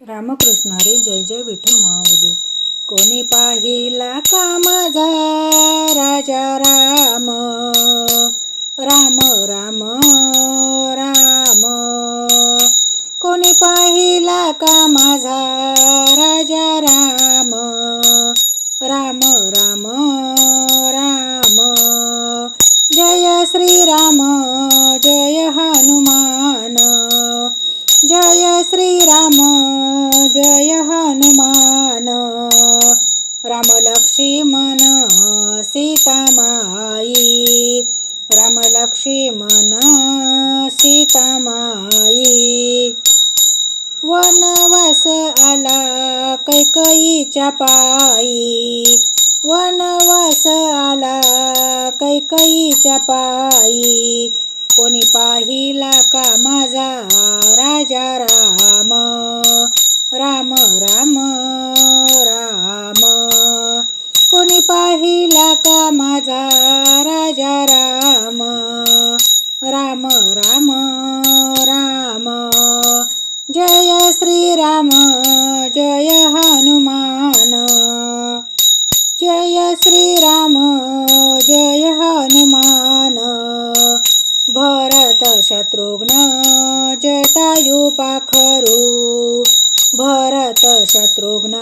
रामकृष्णारी जय जय विठ्ठल माऊली कोणी पाहिला का माझा राजा राम? राम राम राम. कोणी पाहिला का माझा राजा राम राम? राम राम लक्ष्मण सीतामाई राम लक्ष्मण सीतामाई वनवास आला कैकईच्या पायी वनवास आला कैकईच्या पायी कोणी पाहिला का माझा राजा राम राम राम राम राम. जय श्रीराम जय हनुमान. जय श्रीराम जय हनुमान. भरत शत्रुघ्न जटायु पाखरू. भरत शत्रुघ्न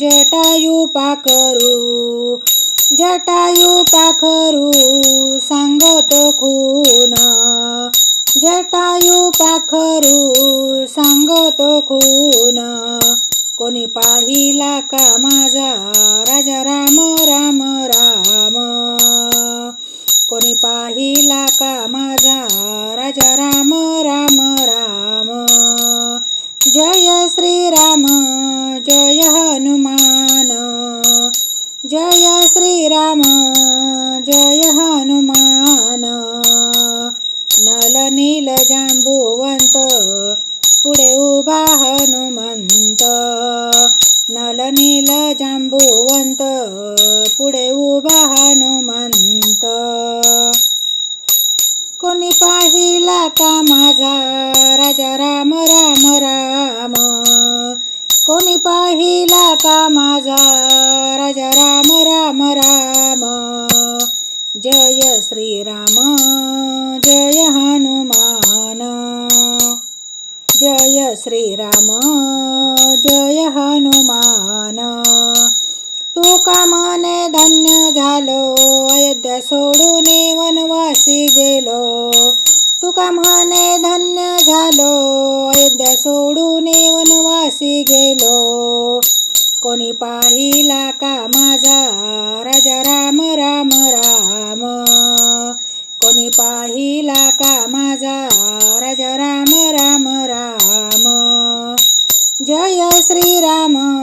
जटायु पाखरू. जटायू पाखरू सांगतो खून. जटायू पाखरू सांगतो खून. कोणी पाहिला का माझा राजा? राम राम राम. कोणी पाहिला का माझा राजा? राम राम राम. जय श्रीराम जय हनुमान. जय श्रीराम जय हनुमान। नल नील जांबुवंत पुढे उभा हनुमंत। नल नील जांबुवंत पुढे उभा हनुमंत। कोणी पाहिला का माझा? राजा राम राम राम। कोणी पाहिला का माझा? राजा राम राम राम. जय श्रीराम जय हनुमान. जय श्रीराम जय हनुमान. तू कामाने धन्य झालो अयोध्या सोडून वनवासी गेलो. तुका म्हणे धन्य झालो अयोध्या सोडून वासी गेलो. कोणी पाहिला का माझा? राजा राम राम राम. कोणी पाहिला का माझा? राजा राम राम राम. जय श्रीराम.